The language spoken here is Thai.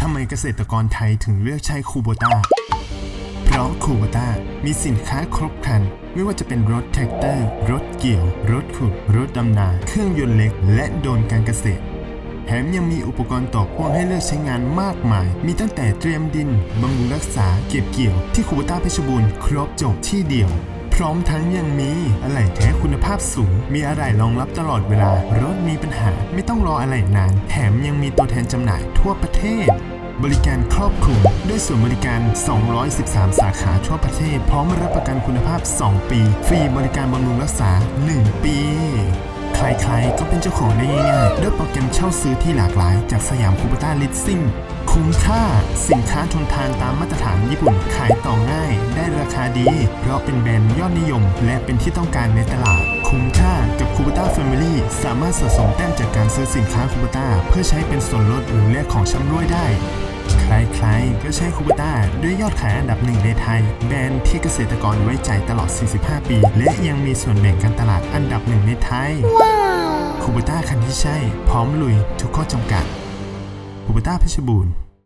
ทำไมเกษตรกรไทยถึงเลือกใช้คูโบต้า เพราะคูโบต้ามีสินค้าครบครัน ไม่ว่าจะเป็นรถแท็กเตอร์ รถเกี่ยว รถขุด รถดำนา เครื่องยนต์เล็ก และโดนการเกษตร แถมยังมีอุปกรณ์ต่อพ่วงให้เลือกใช้งานมากมาย มีตั้งแต่เตรียมดิน บำรุงรักษา เก็บเกี่ยว ที่คูโบต้าเพชรบูรณ์ครบจบที่เดียว ร้อมทั้งยังมีอะไหล่แท้คุณภาพสูง มีอะไหล่รองรับตลอดเวลารถมีปัญหา ไม่ต้องรออะไหล่นาน แถมยังมีตัวแทนจำหน่ายทั่วประเทศบริการครอบคลุมด้วยส่วนบริการ 213 สาขาทั่วประเทศ พร้อมรับประกันคุณภาพ 2 ปี ฟรีบริการบำรุงรักษา 1 ปี ใครๆ ก็เป็นเจ้าของได้ง่ายๆ ด้วยโปรแกรมเช่าซื้อที่หลากหลาย จากสยามคูปต้าลิสซิ่ง คุ้มค่า สินค้าทนทานตามมาตรฐานญี่ปุ่น ขายต่องาดี เพราะเป็นแบรนด์ยอดนิยม และเป็นที่ต้องการในตลาด คุ้มค่ากับคูปต้าแฟมิลี่สามารถสะสมแต้มจากการซื้อสินค้าคูปต้าเพื่อใช้เป็นส่วนลดหรือแลกของชำร่วยได้ ใครๆก็ใช้คูปต้าด้วยยอดขายอันดับหนึ่งในไทย แบรนด์ที่เกษตรกรไว้ใจตลอด 45 ปี และยังมีส่วนแบ่งการตลาดอันดับหนึ่งในไทยคูปต้าคันที่ใช่ พร้อมลุยทุกข้อจำกัดคูปต้าเพชรบูรณ์